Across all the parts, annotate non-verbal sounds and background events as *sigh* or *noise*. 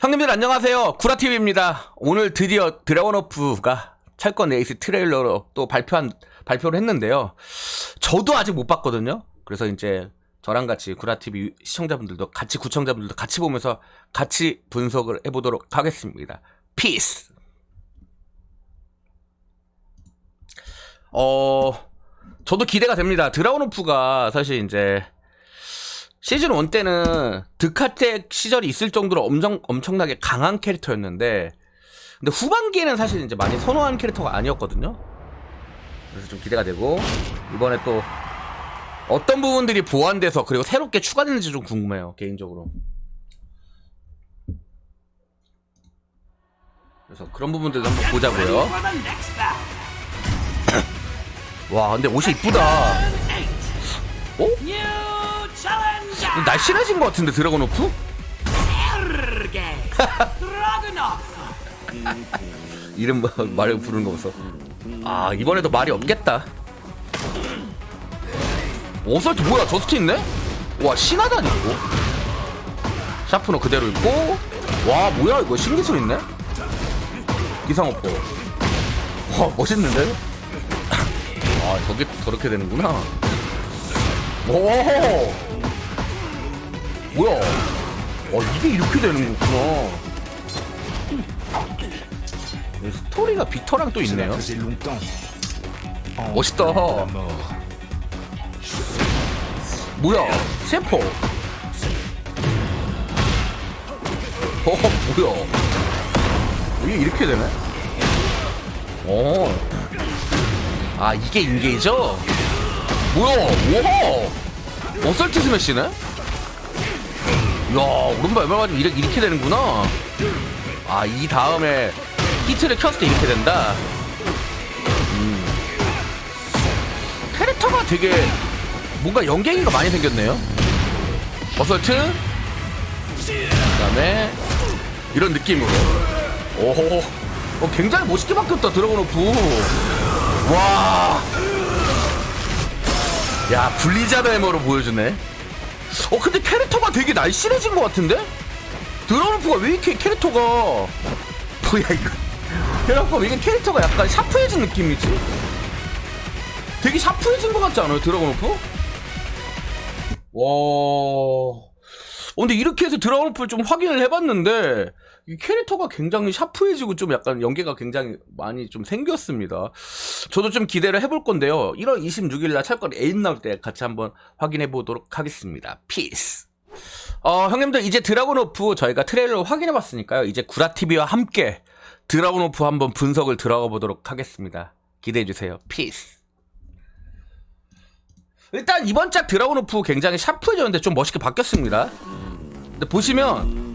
형님들 안녕하세요. 구라TV입니다. 오늘 드디어 드래곤 오프가 철권 레이스 트레일러로 또 발표한, 발표를 했는데요. 저도 아직 못 봤거든요. 그래서 이제 저랑 같이 구라TV 시청자분들도 같이 구청자분들도 같이 보면서 같이 분석을 해보도록 하겠습니다. 피스! 어, 저도 기대가 됩니다. 드라곤오프가 사실 이제 시즌 1 때는 드카텍 시절이 있을 정도로 엄청, 엄청나게 강한 캐릭터였는데, 근데 후반기에는 사실 이제 많이 선호한 캐릭터가 아니었거든요? 그래서 좀 기대가 되고, 이번에 또 어떤 부분들이 보완돼서 그리고 새롭게 추가됐는지 좀 궁금해요, 개인적으로. 그래서 그런 부분들도 한번 보자고요. *clears throat* 와, 근데 옷이 이쁘다. 어? 날씬해진 것 같은데 드래곤 오프? 이름 뭐- 말을 부르는 거 보소. 아 이번에도 말이 없겠다. 오설트 뭐야 저스트 있네? 와 신하단 있고 샤프너 그대로 있고 와 뭐야 이거 신기술 있네? 기상오퍼 와 멋있는데? 아 저게 저렇게 되는구나 오 뭐야? 와 이게 이렇게 되는 거구나. 이 스토리가 빅터랑 또 있네요. 멋있다. 뭐야? 셰퍼. 어 뭐야? 이게 이렇게 되네? 어 아 이게 인게이죠? 뭐야? 우와! 어설트 스매시네 야 오른발 왼발 맞으면 이렇게, 이렇게 되는구나 아 이 다음에 히트를 켰을 때 이렇게 된다 캐릭터가 되게 뭔가 연계기가 많이 생겼네요. 어설트, 그 다음에 이런 느낌으로. 오호, 어, 굉장히 멋있게 바뀌었다 드래곤 오프. 와, 야 블리자드 해머로 보여주네. 어 근데 캐릭터가 되게 날씬해진 것 같은데? 드래곤 오프가 왜 이렇게 캐릭터가 뭐야 이거? 캐릭터가 왜 이게 캐릭터가 약간 샤프해진 느낌이지? 되게 샤프해진 것 같지 않아요 오프? 와. 어, 근데 이렇게 해서 드래곤 오프를 좀 확인을 해봤는데 이 캐릭터가 굉장히 샤프해지고 좀 약간 연계가 굉장히 많이 좀 생겼습니다. 저도 좀 기대를 해볼 건데요. 1월 26일 날 철권 에임 나올 때 같이 한번 확인해 보도록 하겠습니다. 피스. 어, 형님들 이제 드래곤 오프 저희가 트레일러 확인해 봤으니까요. 이제 구라 TV와 함께 드래곤 오프 한번 분석을 들어가 보도록 하겠습니다. 기대해 주세요. 피스. 일단 이번 작 드라곤 오프 굉장히 샤프해졌는데 좀 멋있게 바뀌었습니다. 근데 보시면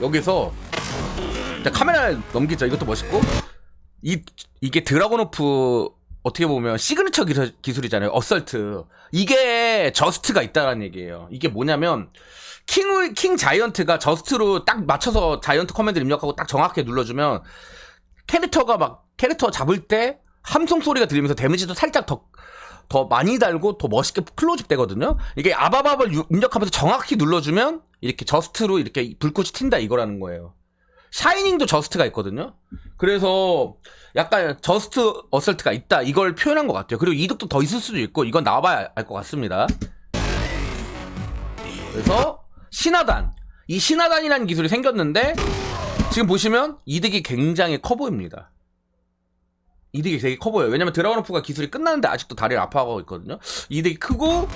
여기서 자, 카메라 넘기죠. 이것도 멋있고 이 이게 드라곤 오프 어떻게 보면 시그니처 기술, 기술 이잖아요. 어설트. 이게 저스트가 있다라는 얘기예요. 이게 뭐냐면 킹, 킹 자이언트가 저스트로 딱 맞춰서 자이언트 커맨드 입력하고 딱 정확하게 눌러주면 캐릭터가 막 캐릭터 잡을 때 함성 소리가 들리면서 데미지도 살짝 더, 더 많이 달고 더 멋있게 클로즈업 되거든요. 이게 유- 입력하면서 정확히 눌러주면 이렇게 저스트로 이렇게 불꽃이 튄다 이거라는 거예요. 샤이닝도 저스트가 있거든요. 그래서 약간 저스트 어설트가 있다 이걸 표현한 것 같아요. 그리고 이득도 더 있을 수도 있고 이건 나와봐야 알 것 같습니다. 그래서 신하단 이 신하단이라는 기술이 생겼는데 지금 보시면 이득이 굉장히 커 보입니다. 이득이 되게 커 보여요. 왜냐면 드라곤오프가 기술이 끝났는데 아직도 다리를 아파하고 있거든요. 이득이 크고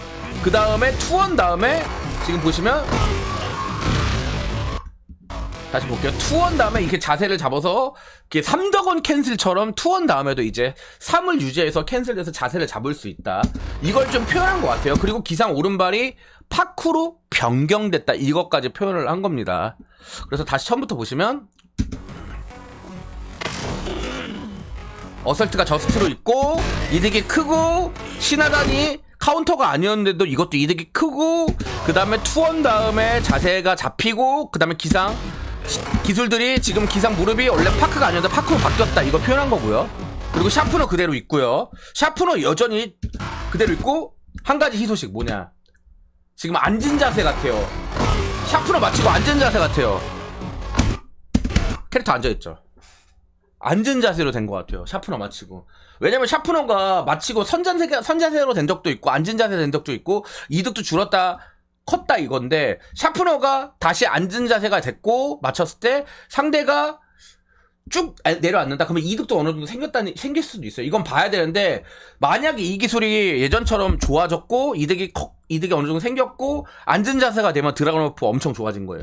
그 다음에 투원 다음에 지금 보시면 다시 볼게요. 투원 다음에 이렇게 자세를 잡아서 이렇게 삼덕원 캔슬처럼 투원 다음에도 이제 3을 유지해서 캔슬돼서 자세를 잡을 수 있다. 이걸 좀 표현한 것 같아요. 그리고 기상 오른발이 파쿠로 변경됐다. 이것까지 표현을 한 겁니다. 그래서 다시 처음부터 보시면 어설트가 저스트로 있고 이득이 크고 신하단이 카운터가 아니었는데도 이것도 이득이 크고 그 다음에 투원 다음에 자세가 잡히고 그 다음에 기상 시- 기술들이 지금 기상 무릎이 원래 파크가 아니었는데 파크로 바뀌었다. 이거 표현한 거고요. 그리고 샤프너 그대로 있고요. 샤프너 여전히 그대로 있고 한 가지 희소식 뭐냐? 지금 앉은 자세 같아요. 샤프로 맞추고 앉은 자세 같아요. 캐릭터 앉아있죠. 앉은 자세로 된 것 같아요. 샤프너 맞추고. 왜냐면 샤프너가 맞히고 선자세, 선자세로 된 적도 있고 앉은 자세 된 적도 있고 이득도 줄었다 컸다 이건데 샤프너가 다시 앉은 자세가 됐고 맞췄을 때 상대가 쭉 내려앉는다. 그러면 이득도 어느 정도 생겼다니 생길 수도 있어요. 이건 봐야 되는데 만약에 이 기술이 예전처럼 좋아졌고 이득이 커, 이득이 어느 정도 생겼고 앉은 자세가 되면 드라곤 오프 엄청 좋아진 거예요.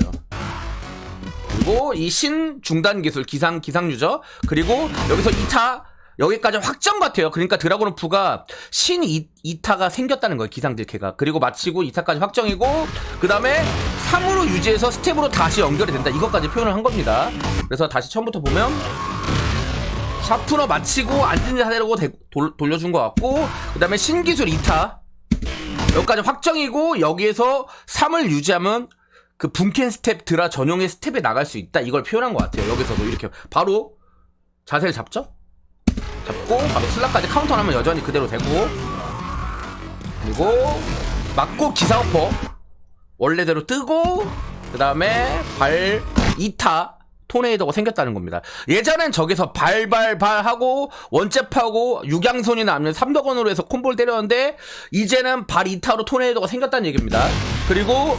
그리고 이 신 중단 기술 기상 기상 유저 그리고 여기서 2타 여기까지 확정 같아요. 그러니까 드라곤 오프가 신 2, 2타가 생겼다는 거예요. 기상딜캐가. 그리고 마치고 2타까지 확정이고 그 다음에 3으로 유지해서 스텝으로 다시 연결이 된다. 이것까지 표현을 한 겁니다. 그래서 다시 처음부터 보면 샤프너 마치고 앉은 자세로 돌려준 것 같고 그 다음에 신기술 2타 여기까지 확정이고 여기에서 3을 유지하면 그 붕캔 스텝 드라 전용의 스텝에 나갈 수 있다 이걸 표현한 것 같아요 여기서도 이렇게 바로 자세를 잡죠 잡고 바로 슬락까지 카운터하면 여전히 그대로 되고 그리고 맞고 기사오퍼 원래대로 뜨고 그 다음에 발 2타 토네이도가 생겼다는 겁니다. 예전엔 저기서 발발발 하고 원잽하고 육양손이나 아니면 삼덕원으로 해서 콤보를 때렸는데 이제는 발 2타로 토네이도가 생겼다는 얘기입니다. 그리고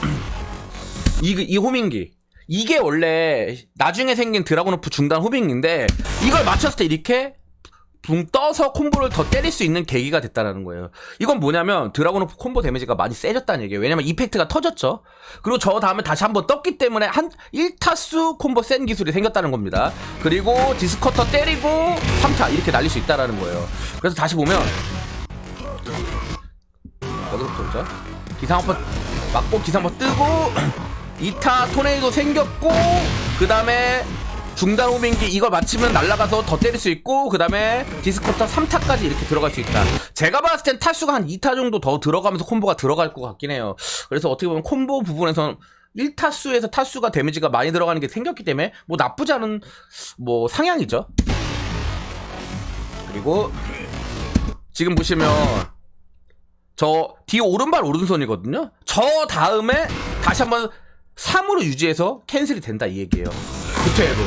이, 이 호밍기 이게 원래 나중에 생긴 드라곤오프 중단 호밍인데 이걸 맞췄을 때 이렇게 붕 떠서 콤보를 더 때릴 수 있는 계기가 됐다는 거예요. 이건 뭐냐면 드라곤 오프 콤보 데미지가 많이 세졌다는 얘기예요. 왜냐면 이펙트가 터졌죠. 그리고 저 다음에 다시 한번 떴기 때문에 한 1타수 콤보 센 기술이 생겼다는 겁니다. 그리고 디스커터 때리고 3타 이렇게 날릴 수 있다는 거예요. 그래서 다시 보면 여기서부터. 기상 한번 맞고 기상 한번 뜨고 *clears throat* 2타 토네이도 생겼고 그 다음에 중단 호밍기 이걸 맞히면 날아가서 더 때릴 수 있고 그 다음에 디스코타 3타까지 이렇게 들어갈 수 있다 제가 봤을 땐 타수가 한 2타 정도 더 들어가면서 콤보가 들어갈 것 같긴 해요 그래서 어떻게 보면 콤보 부분에서는 1타수에서 타수가 데미지가 많이 들어가는 게 생겼기 때문에 뭐 나쁘지 않은 뭐 상향이죠 그리고 지금 보시면 저 뒤 오른발 오른손이거든요. 저 다음에 다시 한번 3으로 유지해서 캔슬이 된다 이 얘기예요. 구태로.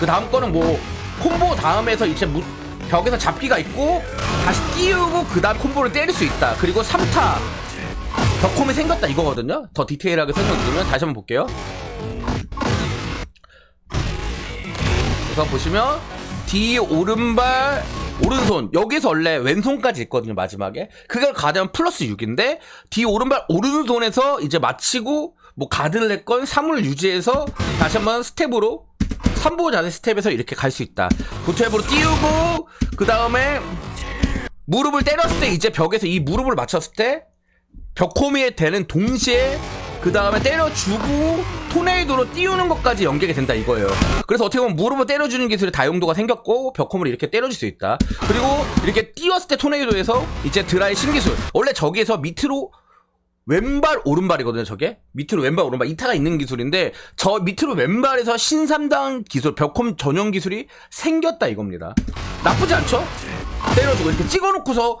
그 다음 거는 뭐 콤보 다음에서 이제 무, 벽에서 잡기가 있고 다시 띄우고 그 다음 콤보를 때릴 수 있다. 그리고 3타 벽콤이 생겼다 이거거든요. 더 디테일하게 설명드리면 다시 한번 볼게요. 그래서 보시면 뒤 오른발 오른손 여기서 원래 왼손까지 있거든요 마지막에 그걸 가자면 플러스 6인데 뒤 오른발 오른손에서 이제 마치고 뭐 가드를 냈건 3을 유지해서 다시 한번 스텝으로 3보 자세 스텝에서 이렇게 갈 수 있다 고탭으로 띄우고 그 다음에 무릎을 때렸을 때 이제 벽에서 이 무릎을 맞췄을 때 벽코미에 되는 동시에 그 다음에 때려주고 토네이도로 띄우는 것까지 연결이 된다 이거예요. 그래서 어떻게 보면 무릎을 때려주는 기술에 다용도가 생겼고 벽홈을 이렇게 때려줄 수 있다. 그리고 이렇게 띄웠을 때 토네이도에서 이제 드라이 신기술 원래 저기에서 밑으로 왼발 오른발이거든요 저게 밑으로 왼발 오른발 이타가 있는 기술인데 저 밑으로 왼발에서 신삼당 기술 벽홈 전용 기술이 생겼다 이겁니다 나쁘지 않죠? 때려주고 이렇게 찍어놓고서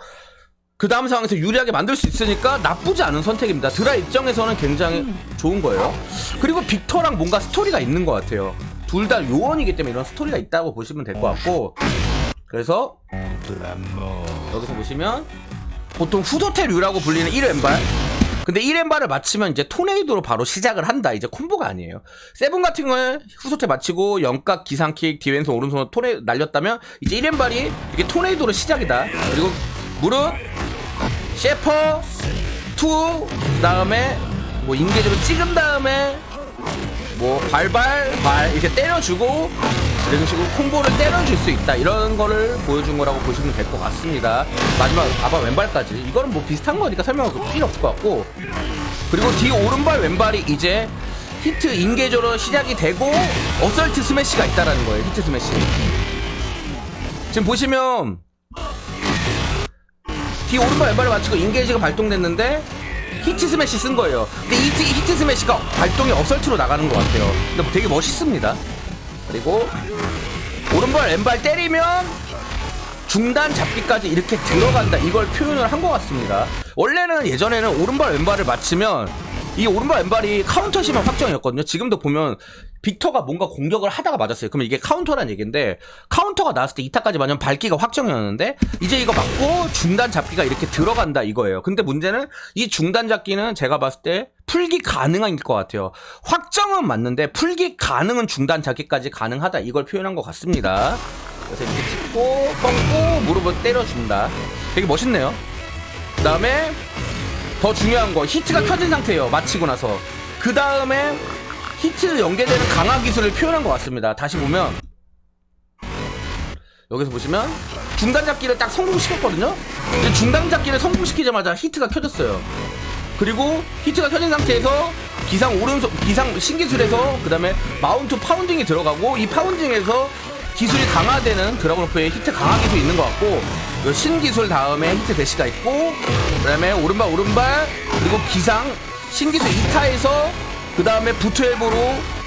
그 다음 상황에서 유리하게 만들 수 있으니까 나쁘지 않은 선택입니다. 드라 입장에서는 굉장히 좋은 거예요. 그리고 빅터랑 뭔가 스토리가 있는 것 같아요. 둘 다 요원이기 때문에 이런 스토리가 있다고 보시면 될 것 같고 그래서 여기서 보시면 보통 후도테 류라고 불리는 1왼발 근데 1왼발을 맞히면 이제 토네이도로 바로 시작을 한다. 이제 콤보가 아니에요. 세븐 같은 경우에 후소테 맞히고 영각 기상킥 뒤왼손 오른손 토네 날렸다면 이제 1왼발이 이게 토네이도로 시작이다. 그리고 무릎 셰퍼 투 그다음에 뭐 인계적으로 찍은 다음에 뭐 발발 발 이렇게 때려주고 이런 식으로 콤보를 때려줄 수 있다. 이런 거를 보여준 거라고 보시면 될 것 같습니다. 마지막 아바 왼발까지. 이거는 뭐 비슷한 거니까 설명할 거 필요 없을 것 같고. 그리고 뒤 오른발 왼발이 이제 히트 인계조로 시작이 되고 어설트 스매시가 있다라는 거예요 히트 스매시. 지금 보시면 뒤 오른발 왼발을 맞추고 인게이지가 발동됐는데 히트 스매시 쓴 거예요. 근데 이 히- 히트 스매시가 발동이 어설트로 나가는 것 같아요. 근데 되게 멋있습니다. 그리고 오른발 왼발 때리면 중단 잡기까지 이렇게 들어간다 이걸 표현을 한 것 같습니다. 원래는 예전에는 오른발 왼발을 맞추면 이 오른발 왼발이 카운터 심한 확정이었거든요. 지금도 보면 빅터가 뭔가 공격을 하다가 맞았어요. 그러면 이게 카운터란 얘기인데 카운터가 나왔을 때 이타까지 맞으면 발기가 확정이었는데 이제 이거 맞고 중단 잡기가 이렇게 들어간다 이거예요. 근데 문제는 이 중단 잡기는 제가 봤을 때 풀기 가능한 것 같아요. 확정은 맞는데 풀기 가능은 중단 잡기까지 가능하다 이걸 표현한 것 같습니다. 그래서 이렇게 찍고 뻥고 무릎을 때려준다. 되게 멋있네요. 그 다음에 더 중요한 거 히트가 켜진 상태예요. 마치고 나서 그 다음에 히트 연계되는 강화 기술을 표현한 것 같습니다. 다시 보면 여기서 보시면 중단 잡기를 딱 성공시켰거든요. 근데 중단 잡기를 성공시키자마자 히트가 켜졌어요. 그리고 히트가 켜진 상태에서 기상 오른손 기상 신기술에서 그 다음에 마운트 파운딩이 들어가고 이 파운딩에서 기술이 강화되는 드라곤오프의 히트 강화 기술이 있는 것 같고 이 신기술 다음에 히트 대시가 있고 그 다음에 오른발 오른발 그리고 기상 신기술 2타에서 그 다음에 부트엘보로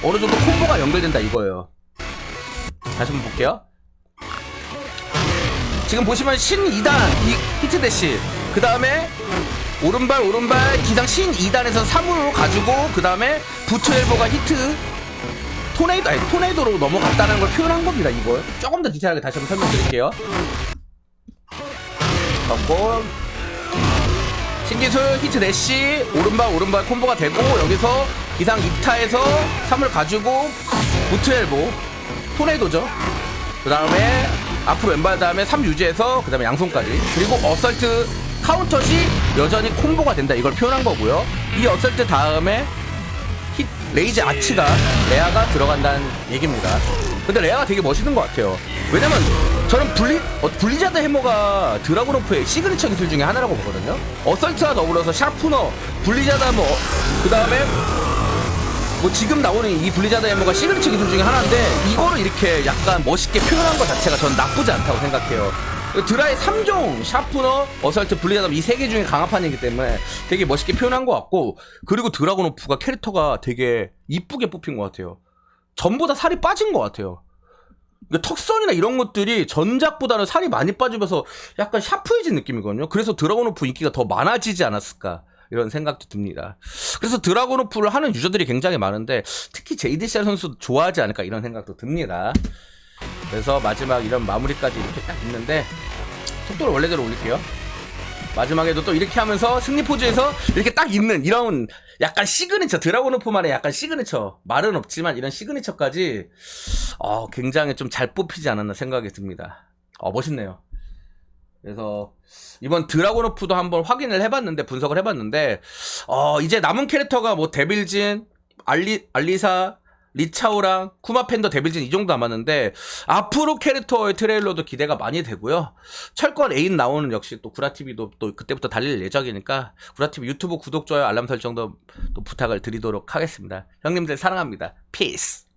어느 정도 콤보가 연결된다 이거예요. 다시 한번 볼게요. 지금 보시면 신 2단 이 히트 대시 그 다음에 오른발 오른발 기상 신 2단에서 3으로 가지고 그 다음에 부트 엘보가 히트 토네이도 아니 토네이도로 넘어갔다는 걸 표현한 겁니다 이걸 조금 더 디테일하게 다시 한번 설명드릴게요 갖고 신기술 히트 대시. 오른발 오른발 콤보가 되고 여기서 기상 2타에서 3을 가지고 부트 엘보. 토네이도죠. 그 다음에 앞으로 왼발 다음에 3 유지해서 그 다음에 양손까지. 그리고 어설트 카운터시 여전히 콤보가 된다. 이걸 표현한 거고요. 이 어설트 다음에 히, 레이즈 아치가 레아가 들어간다는 얘기입니다 근데 레아가 되게 멋있는 것 같아요 왜냐면 저는 블리, 어, 블리자드 해머가 드라곤오프의 시그니처 기술 중에 하나라고 보거든요 어설트와 더불어서 샤프너 블리자드 해머 그 다음에 뭐 지금 나오는 이 블리자드 해머가 시그니처 기술 중에 하나인데 이거를 이렇게 약간 멋있게 표현한 것 자체가 전 나쁘지 않다고 생각해요. 드라의 3종 샤프너, 어설트, 블리자드 이 세 개 중에 강화판이기 때문에 되게 멋있게 표현한 것 같고 그리고 드라곤 오프가 캐릭터가 되게 이쁘게 뽑힌 것 같아요. 전부 다 살이 빠진 것 같아요. 그러니까 턱선이나 이런 것들이 전작보다는 살이 많이 빠지면서 약간 샤프해진 느낌이거든요. 그래서 드라곤오프 인기가 더 많아지지 않았을까. 이런 생각도 듭니다. 그래서 드라곤오프를 하는 유저들이 굉장히 많은데 특히 제이디시아 선수 좋아하지 않을까 이런 생각도 듭니다. 그래서 마지막 이런 마무리까지 이렇게 딱 있는데 속도를 원래대로 올릴게요. 마지막에도 또 이렇게 하면서 승리 포즈에서 이렇게 딱 있는 이런 약간 시그니처 드라곤 오프만의 약간 시그니처 말은 없지만 이런 시그니처까지 어, 굉장히 좀 잘 뽑히지 않았나 생각이 듭니다. 어, 멋있네요. 그래서 이번 드라곤오프도 한번 확인을 해봤는데 분석을 해봤는데 어 이제 남은 캐릭터가 뭐 데빌진, 알리 알리사, 리차오랑 쿠마팬더 데빌진 이 정도 남았는데 앞으로 캐릭터의 트레일러도 기대가 많이 되고요. 철권 애인 나오는 역시 또 구라TV도 또 그때부터 달릴 예정이니까 구라TV 유튜브 구독, 좋아요, 알람 설정도 또 부탁을 드리도록 하겠습니다. 형님들 사랑합니다. 피스.